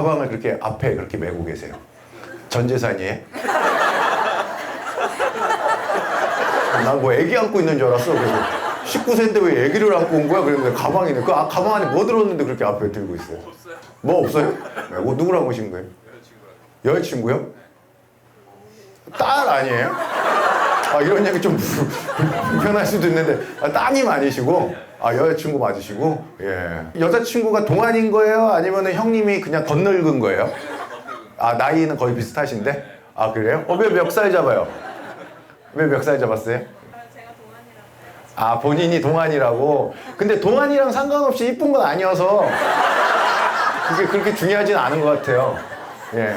가방을 그렇게 앞에 그렇게 메고 계세요? 전 재산이에요? 난뭐 애기 안고 있는 줄 알았어. 그래서 19세인데 왜 애기를 안고 온 거야? 그랬는데 가방이네. 그 아, 가방 안에 뭐 들었는데 그렇게 앞에 들고 있어요? 뭐 없어요? 네, 뭐 누구랑 오신 거예요? 여자친구요? 딸 아니에요? 아 이런 얘기 좀 불- 불편할 수도 있는데 아, 따님 아니시고 아 여자친구 맞으시고 예 여자친구가 동안인 거예요? 아니면 형님이 그냥 덧늙은 거예요? 아 나이는 거의 비슷하신데 아 그래요? 어왜 멱살 잡아요? 왜 멱살 잡았어요? 제가 동안이라고 아 본인이 동안이라고 근데 동안이랑 상관없이 이쁜 건 아니어서 그게 그렇게 중요하진 않은 것 같아요 예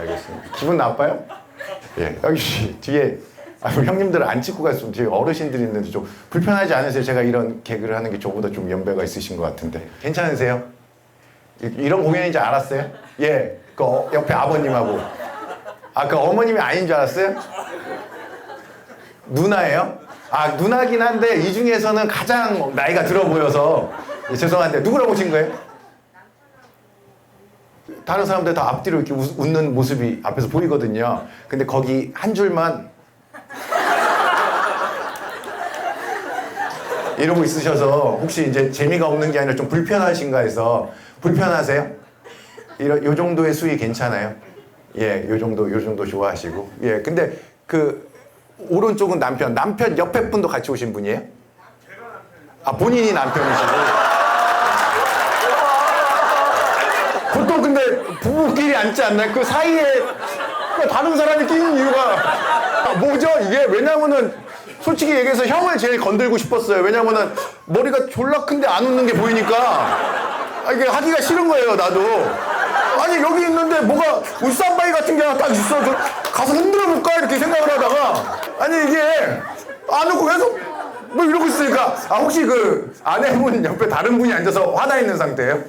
알겠습니다 기분 나빠요? 예 여기 뒤에 아, 형님들 안 찍고 갔으면 뒤에 어르신들이 있는데 좀 불편하지 않으세요? 제가 이런 개그를 하는 게 저보다 좀 연배가 있으신 것 같은데 괜찮으세요? 이- 이런 공연인지 알았어요? 예, 그 어- 옆에 아버님하고 아그 어머님이 아닌 줄 알았어요? 누나예요? 아 누나긴 한데 이 중에서는 가장 나이가 들어 보여서 예, 죄송한데 누구라고 오신 거예요? 다른 사람들 다 앞뒤로 이렇게 웃, 웃는 모습이 앞에서 보이거든요. 근데 거기 한 줄만 이러고 있으셔서 혹시 이제 재미가 없는 게 아니라 좀 불편하신가 해서 불편하세요? 이런 요 정도의 수위 괜찮아요? 예, 요 정도 요 정도 좋아하시고 예, 근데 그 오른쪽은 남편, 남편 옆에 분도 같이 오신 분이에요? 아 본인이 남편이시고 보통 근데 부부끼리 앉지 않나요? 그 사이에 그 다른 사람이 끼는 이유가 아, 뭐죠? 이게 왜냐면은 솔직히 얘기해서 형을 제일 건들고 싶었어요. 왜냐면은 머리가 졸라 큰데 안 웃는 게 보이니까 아, 이게 하기가 싫은 거예요, 나도. 아니 여기 있는데 뭐가 울산바위 같은 게 하나 딱 있어. 저 가서 흔들어 볼까 이렇게 생각을 하다가 아니 이게 안 웃고 계속 뭐 이러고 있으니까 아 혹시 그 아내분 옆에 다른 분이 앉아서 화나 있는 상태예요?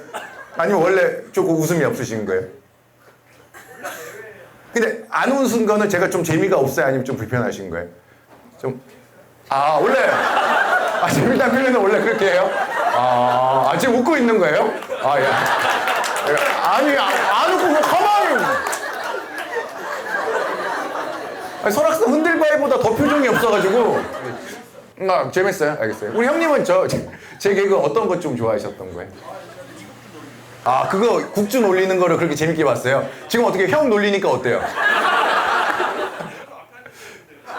아니면 원래 조금 웃음이 없으신 거예요? 근데 안 웃은 거는 제가 좀 재미가 없어요? 아니면 좀 불편하신 거예요? 좀, 아, 원래, 아, 재밌다 표현은 원래 그렇게 해요? 아, 아, 지금 웃고 있는 거예요? 아, 예. 예. 아니, 아, 안 웃고 뭐 가만히. 아니, 설악산 흔들바위보다 더 표정이 없어가지고. 아, 재밌어요? 알겠어요. 우리 형님은 저, 제, 제 개그 어떤 것 좀 좋아하셨던 거예요? 아, 그거 국주 놀리는 거를 그렇게 재밌게 봤어요. 지금 어떻게 형 놀리니까 어때요?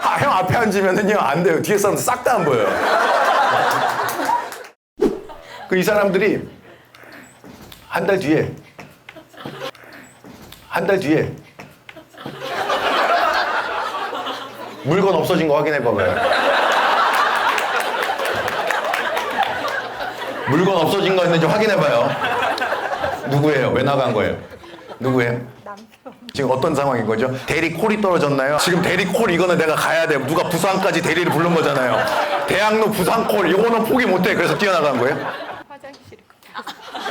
아, 형 앞에 앉으면은요, 안 돼요. 뒤에 사람들 싹 다 안 보여요. 그 이 사람들이 한 달 뒤에, 한 달 뒤에 물건 없어진 거 확인해 봐봐요. 물건 없어진 거 있는지 확인해 봐요. 누구예요? 왜 나간 거예요? 누구예요? 지금 어떤 상황인 거죠? 대리 콜이 떨어졌나요? 지금 대리 콜 이거는 내가 가야 돼. 누가 부산까지 대리를 부른 거잖아요. 대학로 부산 콜 이거는 포기 못해. 그래서 뛰어나간 거예요? 화장실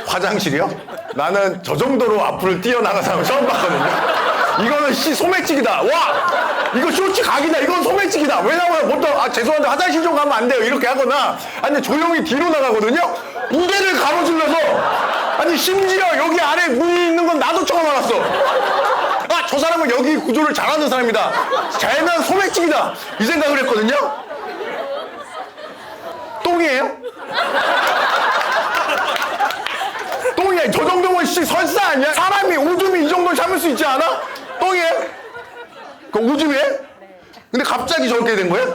화장실이요? 나는 저 정도로 앞으로 뛰어나간 사람 처음 봤거든요. 이거는 씨 소매치기다. 와! 이거 쇼츠 각이다. 이건 소매치기다. 왜냐면 보통 아 죄송한데 화장실 좀 가면 안 돼요. 이렇게 하거나 아니 조용히 뒤로 나가거든요. 무대를 가로질러서 아니 심지어 여기 안에 문이 있는 건 나도 처음 알았어. 아 저 사람은 여기 구조를 잘하는 사람이다. 쟤는 소매치기다. 이 생각을 했거든요. 똥이에요? 똥이야. 저 정도면 씨 설사 아니야? 사람이 오줌이 이 정도 참을 수 있지 않아? 똥이에요? 그 오줌이에요? 근데 갑자기 저렇게 된 거예요?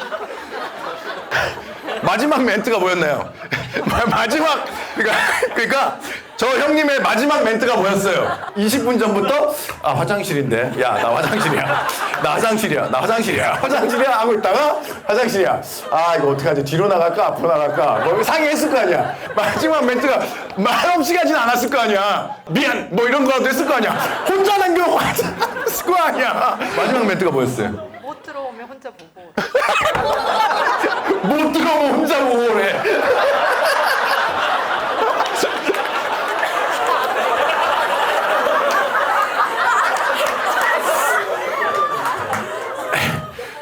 마지막 멘트가 뭐였나요? 마- 마지막 그러니까 그러니까 저 형님의 마지막 멘트가 뭐였어요? 20분 전부터 아 화장실인데. 야 나 화장실이야. 나 화장실이야. 나 화장실이야. 화장실이야? 하고 있다가 화장실이야. 아 이거 어떡하지? 뒤로 나갈까? 앞으로 나갈까? 뭐 상의했을 거 아니야. 마지막 멘트가 말없이 가진 않았을 거 아니야. 미안. 뭐 이런 거라도 했을 거 아니야. 혼자 남겨 했을 거 아니야. 마지막 멘트가 뭐였어요? 못 들어오면 혼자 보고. 못 들어오면 혼자 보고 그래.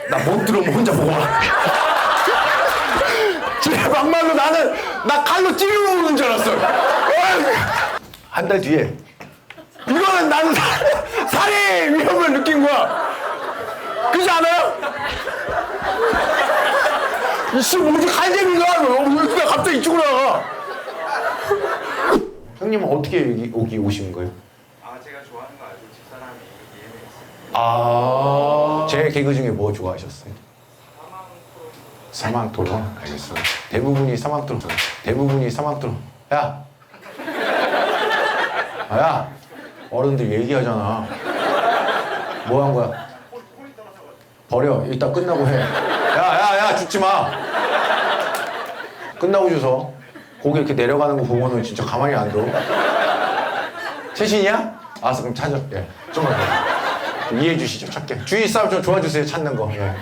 나 못 들어오면 혼자 보고 와. 진짜 막말로 나는 나 칼로 찌르러 오는 줄 알았어. 한 달 뒤에 이거는 나는 사, 살해 위험을 느낀 거야. 그렇지 않아요? 이씨 뭐지 갈대미가 왜 갑자기 이쪽으로 나가? 형님은 어떻게 여기, 여기 오신 거예요? 아 제가 좋아하는 거 알고 집사람이 예매했어요. 아. 제 개그 중에 뭐 좋아하셨어요? 사망 토론. 알겠어. 대부분이 사망 토론. 대부분이 사망 토론. 야. 아, 야. 어른들 얘기하잖아. 뭐 한 거야? 버려. 이따 끝나고 해. 야, 야, 야, 죽지 마. 끝나고 주서. 고개 이렇게 내려가는 거 보고는 진짜 가만히 안 둬. 최신이야? 알았어, 그럼 찾아. 예. 좀만 더. 이해해 주시죠, 찾게. 주위 사람 좀 도와주세요, 찾는 거. 예.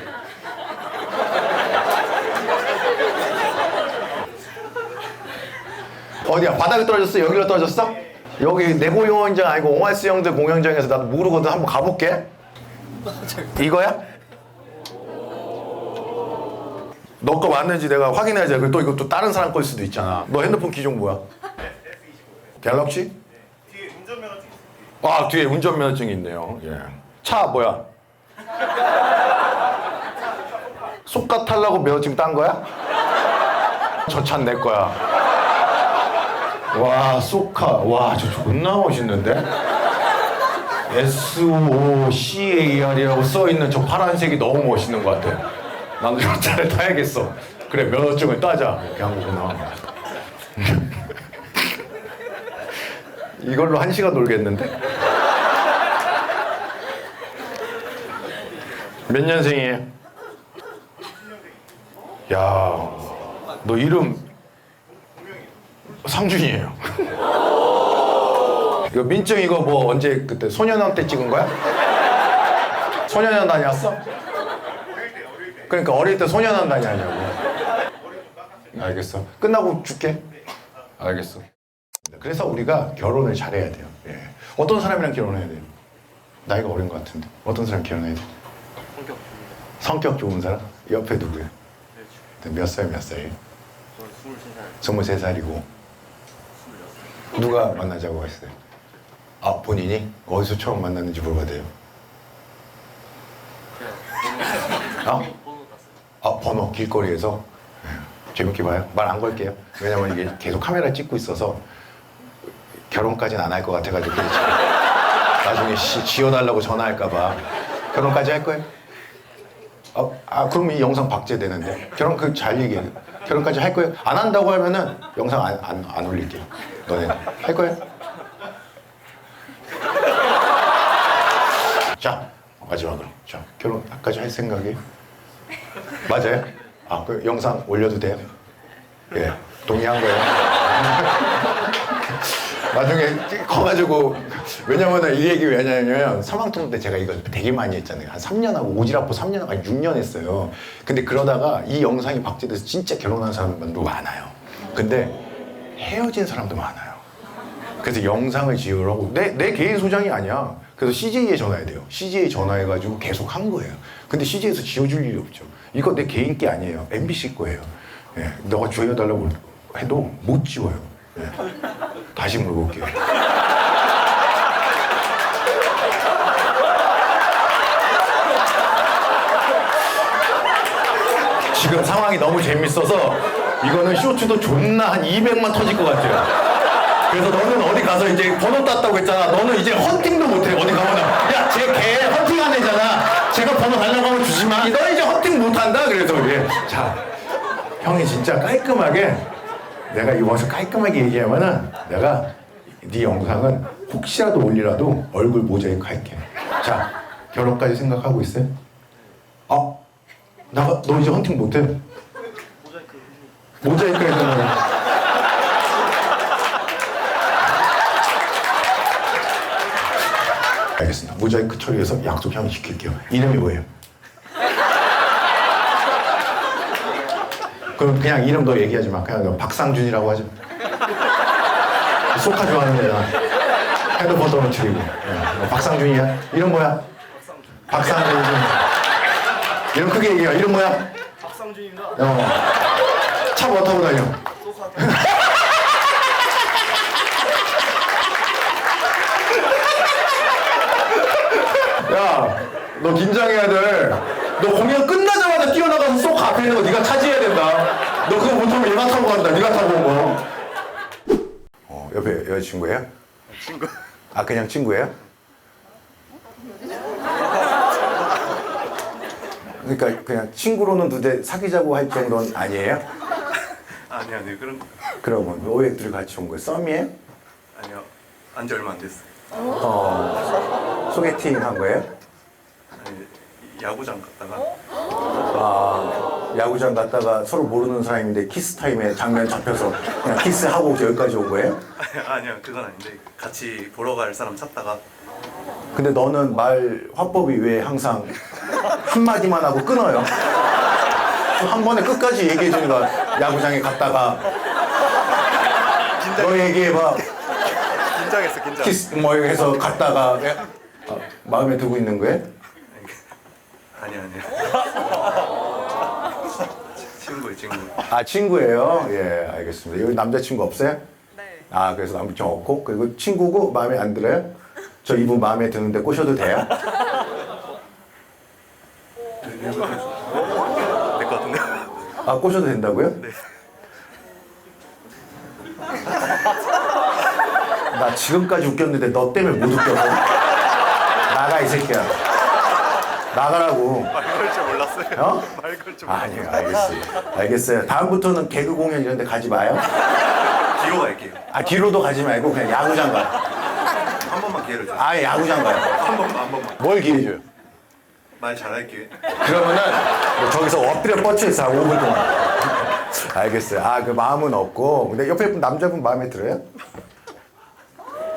어디야? 바닥에 떨어졌어? 여기로 떨어졌어? 여기 내 공연장 아니고 옹알스 형들 공연장에서 나도 모르거든. 한번 가볼게. 이거야? 너 거 맞는지 내가 확인해야지. 그리고 또 이거 또 다른 사람 거일 수도 있잖아. 너 핸드폰 기종 뭐야? 갤럭시? 뒤에 운전면허증. 아 뒤에 운전면허증이 있네요. 예. 차 뭐야? 속가 탈라고 면허증 딴 거야? 저 차는 내 거야. 와 소카 와저 존나 멋있는데? S O C A R이라고 써 있는 저 파란색이 너무 멋있는 것 같아. 나도 저 차를 타야겠어. 그래 면허증을 따자 이렇게 한 거구나. 이걸로 한 시간 놀겠는데? 몇 년생이에요? 야, 너 이름 상준이에요. 이거 민증 이거 뭐 언제 그때 소년원 때 찍은 거야? 소년원 다녔어? 그러니까 어릴 때 소년원 다니냐고. 알겠어. 끝나고 줄게. 알겠어. 그래서 우리가 결혼을 잘해야 돼요. 예. 어떤 사람이랑 결혼해야 돼요? 나이가 어린 것 같은데. 어떤 사람 결혼해야 돼? 성격 성격 좋은 사람? 옆에 누구야? 그렇죠. 몇 살, 몇? 저는 23살, 23살이고. 누가 만나자고 했어요? 아, 본인이? 어디서 처음 만났는지 물어봐도 돼요? 어? 번호 땄어요. 아, 번호, 길거리에서? 예. 재밌게 봐요. 말 안 걸게요. 왜냐면 이게 계속 카메라 찍고 있어서 결혼까지는 안 할 것 같아가지고. 나중에 씨, 지어달라고 전화할까봐. 결혼까지 할 거예요? 아, 아, 그럼 이 영상 박제되는데. 결혼 그 잘 얘기해. 결혼까지 할 거예요? 안 한다고 하면은 영상 안, 안, 안 올릴게요. 너네 할 거예요? 자, 마지막으로. 자, 결혼까지 할 생각이에요? 맞아요? 아, 그 영상 올려도 돼요? 예, 동의한 거예요. 나중에 커가지고 왜냐면은 이 얘기 왜냐면 사망통 때 제가 이거 되게 많이 했잖아요. 한 3년 하고 오지랖보 3년 하고 6년 했어요. 근데 그러다가 이 영상이 박제돼서 진짜 결혼한 사람들도 많아요. 근데 헤어진 사람도 많아요. 그래서 영상을 지으라고 내, 내 개인 소장이 아니야. 그래서 CJ에 전화해야 돼요. CJ에 전화해가지고 계속 한 거예요. 근데 CJ에서 지워줄 일이 없죠. 이거 내 개인 게 아니에요. MBC 거예요. 예, 너가 지워달라고 해도 못 지워요. 예. 다시 물어볼게요. 지금 상황이 너무 재밌어서 이거는 쇼츠도 존나 한 200만 터질 것 같아요. 그래서 너는 어디 가서 이제 번호 땄다고 했잖아. 너는 이제 헌팅도 못해. 어디 가면 야, 쟤 걔 헌팅 안 되잖아. 제가 번호 달라고 하면 주지만 너 이제 헌팅 못 한다. 그래서 예. 자, 형이 진짜 깔끔하게 내가 이거 와서 깔끔하게 얘기하면은 내가 네 영상은 혹시라도 올리라도 얼굴 모자이크 할게. 자, 결혼까지 생각하고 있어요? 아, 나가 너 이제 헌팅 못해? 모자이크 해주면 알겠습니다. 모자이크 처리해서 약속 형이 지킬게요. 이름이 뭐예요? 그럼 그냥 이름 너 얘기하지 마. 그냥 너 박상준이라고 하죠. 소카 좋아하는 애다. 핸드폰 떨어뜨리고. 예, 너 박상준이야? 이름 뭐야? 박상준. 이름 크게 얘기해. 이름 뭐야? 박상준입니다. 어. 차 뭐 타고 다녀? 소카 너 긴장해야 돼. 너 공연 끝나자마자 뛰어나가서 쏙 앞에 있는 거 네가 차지해야 된다. 너 그거 못하면 얘가 타고 간다. 네가 타고 온 거. 어, 옆에 여자친구예요? 친구. 아 그냥 친구예요? 그러니까 그냥 친구로는 두대 사귀자고 할 정도는 아니에요? 아니 아니 그런 그러면 왜 둘이 같이 온 거예요? 썸이에요? 아니요. 안지 얼마 안 됐어요. 어 소개팅 한 거예요? 아니 야구장 갔다가 아 야구장 갔다가 서로 모르는 사람인데 키스 타임에 장면 잡혀서 그냥 키스하고 여기까지 온 거예요? 아니요 그건 아닌데 같이 보러 갈 사람 찾다가 근데 너는 말 화법이 왜 항상 한마디만 하고 끊어요? 한 번에 끝까지 얘기해 주는 거야. 야구장에 갔다가 너 얘기해봐. 긴장했어 긴장. 키스 뭐 해서 갔다가 아, 마음에 두고 있는 거예요? 아니 아니. 친구예요 친구. 아 친구예요? 예 알겠습니다. 여기 남자친구 없어요? 네. 아 그래서 남자친구 없고 그리고 친구고 마음에 안 들어요? 저 이분 마음에 드는데 꼬셔도 돼요? 될 것 같은데. 아 꼬셔도 된다고요? 네. 나 지금까지 웃겼는데 너 때문에 못 웃겨. 나가 이 새끼야. 나가라고. 말 걸 줄 몰랐어요. 어? 말 걸 줄 몰랐어요. 아니요 알겠어요. 알겠어요. 다음부터는 개그 공연 이런 데 가지 마요. 뒤로 갈게요. 아 뒤로도 가지 말고 그냥 야구장 가. 한 번만 기회를 주세요. 아예 야구장 가요. 한 번만 한 번만. 뭘 기회 줘요? 말 잘할게요. 그러면은 뭐 저기서 엎드려 뻗쳐 있어 5분 동안. 알겠어요. 아 그 마음은 없고 근데 옆에 분 남자분 마음에 들어요?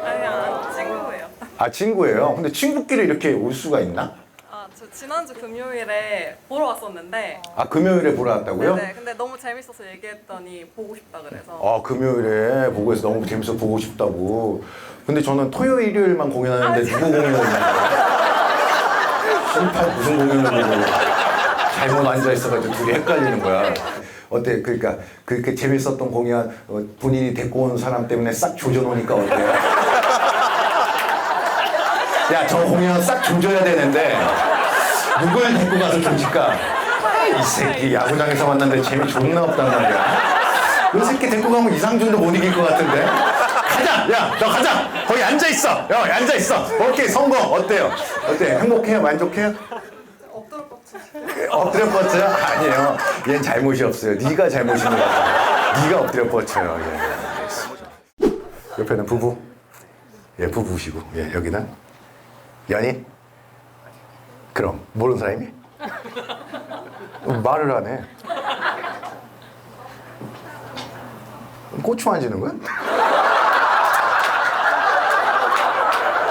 아니야, 친구예요. 아 친구예요. 근데 친구끼리 이렇게 올 수가 있나? 아, 저 지난주 금요일에 보러 왔었는데 아 금요일에 보러 왔다고요? 네, 근데 너무 재밌어서 얘기했더니 보고 싶다 그래서 아 금요일에 보고 해서 너무 재밌어 보고 싶다고. 근데 저는 토요일 일요일만 공연하는데 누구 공연을 신팔 무슨 보고 잘못 앉아 있어가지고 둘이 헷갈리는 거야. 어때? 그러니까 그렇게 재밌었던 공연 어, 본인이 데리고 온 사람 때문에 싹 조져놓으니까 어때요? 야저 공연 싹 조져야 되는데 누굴 데리고 가서 조질까? 이 새끼 야구장에서 만났는데 재미 존나 없단 말이야. 이 새끼 데리고 가면 이상준도 못 이길 것 같은데. 가자! 야, 너 가자! 거기 앉아있어! 야, 앉아있어! 오케이, 성공! 어때요? 어때? 행복해요? 만족해요? 엎드려 뻗쳐. 엎드려 뻗쳐요? 아니에요. 얘는 잘못이 없어요. 네가 잘못인 거야. 네가 엎드려 뻗쳐요. 예. 옆에는 부부. 예, 부부시고. 예, 여기는 연인. 그럼 모르는 사람이? 어, 말을 안 해. 고추 만지는 거야?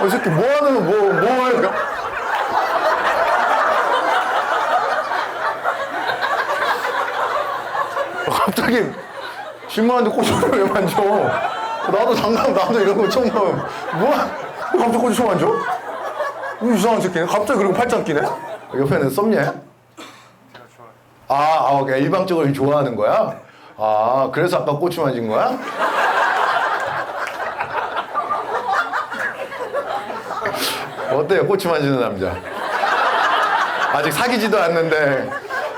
어, 이 새끼 뭐 하는 뭐, 뭐 하는 갑자기 신문한테 꼬추를 왜 만져? 나도 장난 나도 이런 거 처음 봐. 뭐야? 갑자기 꼬추 만져? 이 이상한 새끼네. 갑자기 그리고 팔짱 끼네. 옆에는 썸녀야? 아, 아, 그냥 일방적으로 좋아하는 거야? 아, 그래서 아까 꼬추 만진 거야? 어때요? 꼬추 만지는 남자. 아직 사귀지도 않는데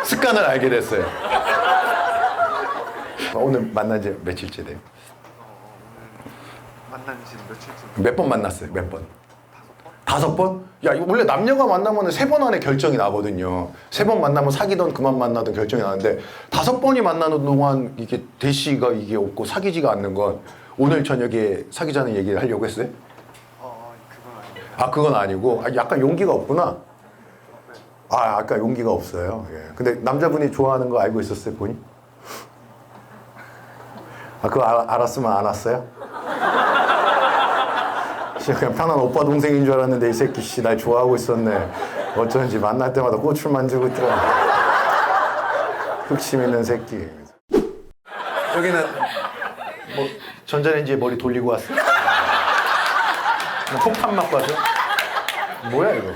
습관을 알게 됐어요. 오늘 만난 지 며칠째 돼요? 만난 지 며칠째. 몇 번 만났어요? 몇 번? 다섯 번? 야, 원래 남녀가 만나면 세 번 안에 결정이 나거든요. 세 번 만나면 사귀던 그만 만나던 결정이 나는데 다섯 번이 만나는 동안 이게 대시가 이게 없고 사귀지가 않는 건 오늘 저녁에 사귀자는 얘기를 하려고 했어요? 아, 그건 아니고 아, 약간 용기가 없구나. 아, 아까 용기가 없어요. 예. 근데 남자분이 좋아하는 거 알고 있었어요, 본인? 아, 그거 알, 알았으면 안 왔어요? 그냥 편한 오빠 동생인 줄 알았는데 이 새끼 씨 날 좋아하고 있었네. 어쩐지 만날 때마다 꽃을 만지고 있더라. 흑심 있는 새끼. 여기는 뭐 전자레인지에 머리 돌리고 왔어? 뭐 폭탄 맞고 왔어? 뭐야 이거?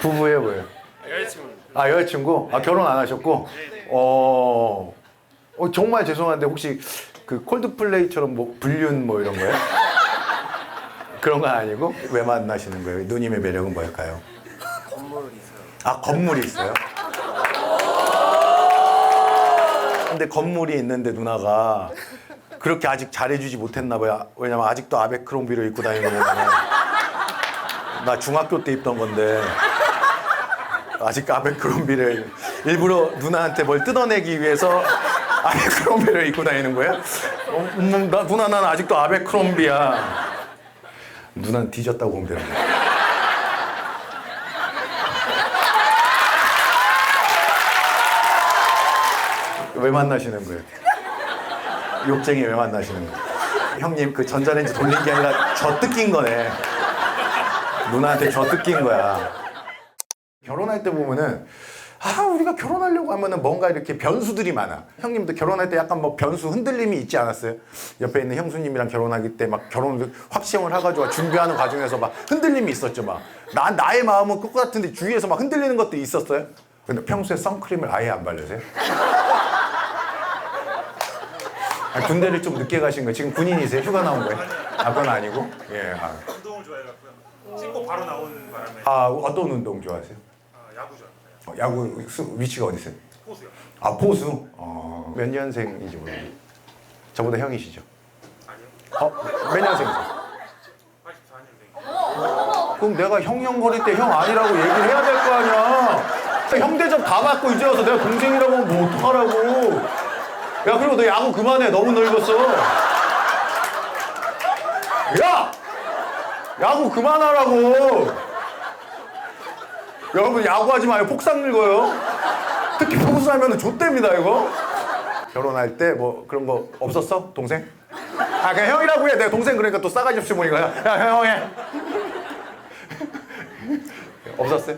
부부예요 뭐예요? 여자친구. 아 여자친구? 아 결혼 안 하셨고? 어, 어 정말 죄송한데 혹시 그 콜드플레이처럼 뭐 불륜 뭐 이런 거예요? 그런 건 아니고 왜 만나시는 거예요? 누님의 매력은 뭘까요? 건물 있어요. 아 건물이 있어요? 근데 건물이 있는데 누나가 그렇게 아직 잘해주지 못했나 봐요. 왜냐면 아직도 아베크롬비를 입고 다니는 거 보면 나 중학교 때 입던 건데 아직 아베크롬비를 일부러 누나한테 뭘 뜯어내기 위해서 아베크롬비를 입고 다니는 거야? 어, 음, 나 누나 난 아직도 아베크롬비야. 누나는 뒤졌다고 보면 되는 거야. 왜 만나시는 거예요? 욕쟁이 왜 만나시는 거예요? 형님 그 전자레인지 돌린 게 아니라 저 뜯긴 거네. 누나한테 저 뜯긴 거야. 결혼할 때 보면은 아 우리가 결혼하려고 하면은 뭔가 이렇게 변수들이 많아. 형님도 결혼할 때 약간 뭐 변수 흔들림이 있지 않았어요? 옆에 있는 형수님이랑 결혼하기 때 막 결혼 확정을 해가지고 준비하는 과정에서 막 흔들림이 있었죠 막. 나 나의 마음은 똑같은데 주위에서 막 흔들리는 것도 있었어요. 근데 평소에 선크림을 아예 안 바르세요? 아, 군대를 좀 늦게 가신 거예요? 지금 군인이세요? 휴가 나온 거예요? 아, 그건 아니고? 예. 아, 운동을 좋아해갖고요. 씻고 바로 나오는 바람에 아, 어떤 운동 좋아하세요? 아, 야구 좋아해요. 어, 야구 수- 위치가 어디 있어요? 포수요. 아, 포수? 어, 몇 년생인지 모르겠어요. 저보다 형이시죠? 아니요. 어, 몇 년생이세요? 84년생. 그럼 내가 형형거릴 때 형 아니라고 얘기를 해야 될 거 아니야. 형 대접 다 받고 이제 와서 내가 동생이라고 하면 뭐 어떡하라고. 야, 그리고 너 야구 그만해. 너무 늙었어. 야! 야구 그만하라고. 여러분, 야구하지 마요. 폭삭 늙어요. 특히 포수하면 좆됩니다, 이거. 결혼할 때 뭐 그런 거 없었어? 동생? 아, 그냥 형이라고 해. 내가 동생 그러니까 또 싸가지 없이 보니까. 야, 형 해. 없었어요?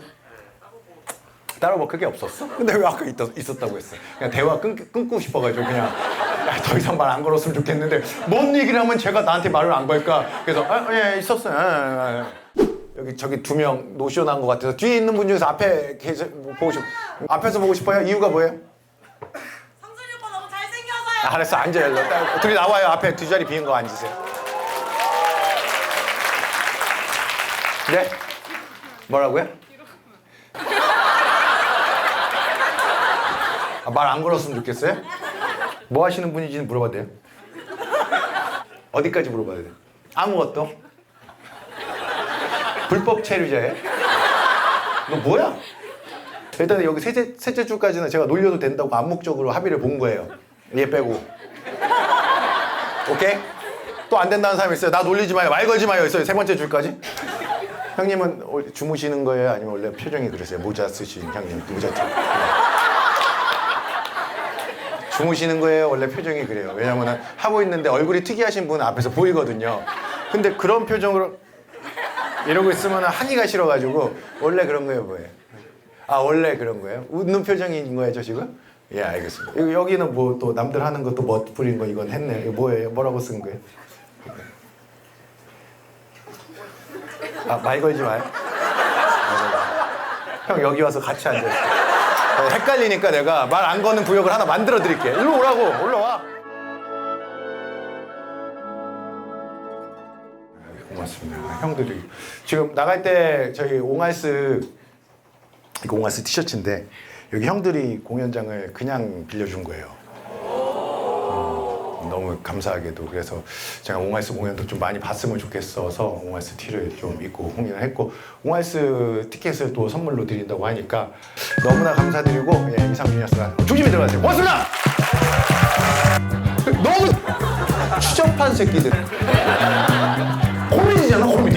따로 뭐 크게 없었어? 근데 왜 아까 있, 있었 다고 했어? 그냥 대화 끊, 끊고 싶어가지고 그냥 야, 더 이상 말 안 걸었으면 좋겠는데 뭔 얘기를 하면 제가 나한테 말을 안 걸까? 그래서 아, 예 있었어요. 아, 아, 아. 여기 저기 두 명 노쇼난 것 같아서 뒤에 있는 분 중에서 앞에 계셔 보고 싶 앞에서 보고 싶어요? 이유가 뭐예요? 성준이 오빠 너무 잘생겨서요. 아, 알았어 앉아요. 일로. 딱 둘이 나와요. 앞에 두 자리 비는 거 앉으세요. 네? 뭐라고요? 아, 말안 걸었으면 좋겠어요? 뭐 하시는 분인지는 물어봐도 돼요? 어디까지 물어봐야 돼요? 아무것도? 불법 체류자예요? 너 뭐야? 일단 여기 셋째, 셋째 주까지는 제가 놀려도 된다고 암묵적으로 합의를 본 거예요. 얘 빼고. 오케이? 또 안 된다는 사람이 있어요. 나 놀리지 마요. 말 걸지 마요. 있어요. 세 번째 줄까지. 형님은 올- 주무시는 거예요? 아니면 원래 표정이 그러세요? 모자 쓰신 형님. 모자 티. 주무시는 거예요? 원래 표정이 그래요. 왜냐면 하고 있는데 얼굴이 특이하신 분은 앞에서 보이거든요. 근데 그런 표정으로 이러고 있으면 하기가 싫어가지고 원래 그런 거예요, 뭐예요? 아 원래 그런 거예요? 웃는 표정인 거예요, 저 지금? 예, 알겠습니다. 여기- 여기는 뭐 또 남들 하는 것도 멋부린 거 이건 했네. 이거 뭐예요? 뭐라고 쓴 거예요? 아, 말 걸지 마요. 형 여기 와서 같이 앉아. 어, 헷갈리니까 내가 말 안 거는 구역을 하나 만들어 드릴게. 일로 오라고. 올라와. 고맙습니다. 형들이 지금 나갈 때 저희 옹알스 이거 옹알스 티셔츠인데 여기 형들이 공연장을 그냥 빌려준 거예요. 음, 너무 감사하게도 그래서 제가 옹알스 공연도 좀 많이 봤으면 좋겠어서 옹알스 티를 좀 입고 공연을 했고 옹알스 티켓을 또 선물로 드린다고 하니까 너무나 감사드리고 예, 이상준이었습니다. 조심히 들어가세요. 고맙습니다. 너무 추접한 새끼들. 코미디잖아 코미디.